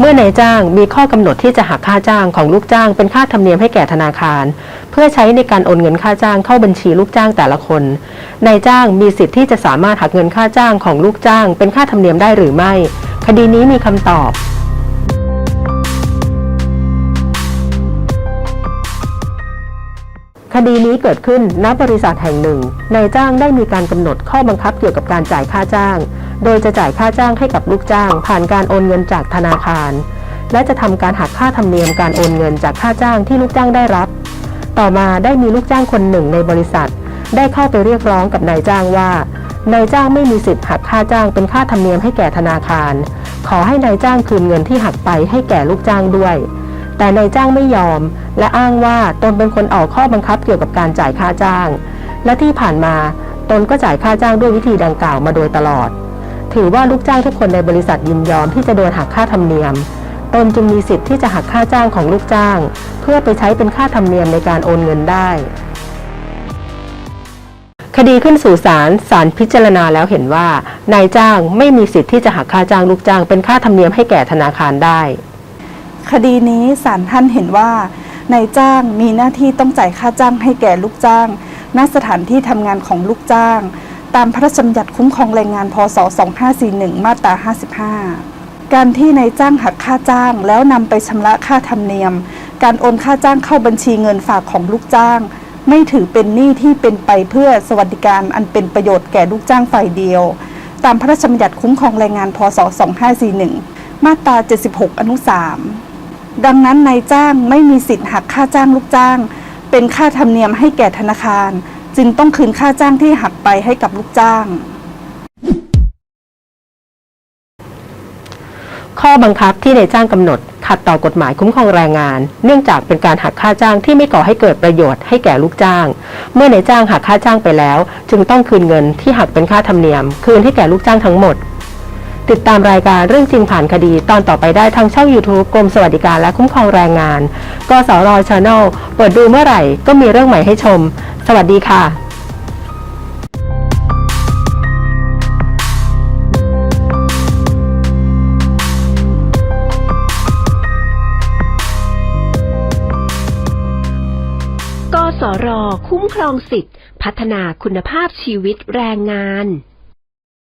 เมื่อนายจ้างมีข้อกำหนดที่จะหักค่าจ้างของลูกจ้างเป็นค่าธรรมเนียมให้แก่ธนาคาร เพื่อใช้ในการโอนเงินค่าจ้างเข้าบัญชีลูกจ้างแต่ละคนนายจ้างมีสิทธิ์ที่จะสามารถหักเงินค่าจ้างของลูกจ้าง เป็นค่าธรรมเนียมได้หรือไม่ คดีนี้มีคำตอบคดีนี้เกิดขึ้นณบริษัทแห่งหนึ่งนายจ้างได้มีการกำหนดข้อบังคับเกี่ยวกับการจ่ายค่าจ้าง โดยจะจ่ายค่าจ้างให้กับลูกจ้าง ผ่านการโอนเงินจากธนาคาร และจะทำการหักค่าธรรมเนียมการโอนเงินจากค่าจ้างที่ลูกจ้างได้รับ ต่อมาได้มีลูกจ้างคนหนึ่งในบริษัท ได้เข้าไปเรียกร้องกับนายจ้างว่านายจ้างไม่มีสิทธิ์หักค่าจ้างเป็นค่าธรรมเนียมให้แก่ธนาคาร ขอให้นายจ้างคืนเงินที่หักไปให้แก่ลูกจ้างด้วย แต่นายจ้างไม่ยอม และอ้างว่าตนเป็นคนออกข้อบังคับเกี่ยวกับการจ่ายค่าจ้าง และที่ผ่านมาตนก็จ่ายค่าจ้างด้วยวิธีดังกล่าวมาโดยตลอด ถือว่าลูกจ้างทุกคนในบริษัทยินยอมที่จะโดนหักค่าธรรมเนียม ตนจึงมีสิทธิ์ที่จะหักค่าจ้างของลูกจ้าง เพื่อไปใช้เป็นค่าธรรมเนียมในการโอนเงินได้ คดีขึ้นสู่ศาลศาลพิจารณาแล้วเห็นว่านายจ้างไม่มีสิทธิ์ที่จะหักค่าจ้างลูกจ้าง เป็นค่าธรรมเนียมให้แก่ธนาคารได้ คดีนี้ศาลท่านเห็นว่านายจ้างมีหน้าที่ต้องจ่ายค่าจ้างให้แก่ลูกจ้าง ณสถานที่ทำงานของลูกจ้าง ตามพระราชบัญญัติคุ้มครองแรงงานพศ 2541 มาตรา 55 การที่นายจ้างหักค่าจ้างแล้วนำไปชำระค่าธรรมเนียม การโอนค่าจ้างเข้าบัญชีเงินฝากของลูกจ้าง ไม่ถือเป็นหนี้ที่เป็นไปเพื่อสวัสดิการอันเป็นประโยชน์แก่ลูกจ้างฝ่ายเดียว ตามพระราชบัญญัติคุ้มครองแรงงานพศ 2541 มาตรา 76 อนุ 3 ดังนั้นนายจ้างไม่มีสิทธิ์หักค่าจ้างลูกจ้าง เป็นค่าธรรมเนียมให้แก่ธนาคาร จึงต้องคืนค่าจ้างที่หักไปให้กับลูกจ้าง ข้อบังคับที่นายจ้างกำหนด ขัดต่อกฎหมายคุ้มครองแรงงาน เนื่องจากเป็นการหักค่าจ้างที่ไม่ก่อให้เกิดประโยชน์ให้แก่ลูกจ้าง เมื่อนายจ้างหักค่าจ้างไปแล้ว จึงต้องคืนเงินที่หักเป็นค่าธรรมเนียม คืนให้แก่ลูกจ้างทั้งหมด ติดตามรายการเรื่องจริงผ่านคดีตอนต่อไปได้ทางช่อง YouTube กรมสวัสดิการและคุ้มครองแรงงาน กสรชาแนลเปิดดูเมื่อไหร่ก็มีเรื่องใหม่ให้ชม สวัสดีค่ะกสร คุ้มครองสิทธิ์ พัฒนาคุณภาพชีวิตแรงงาน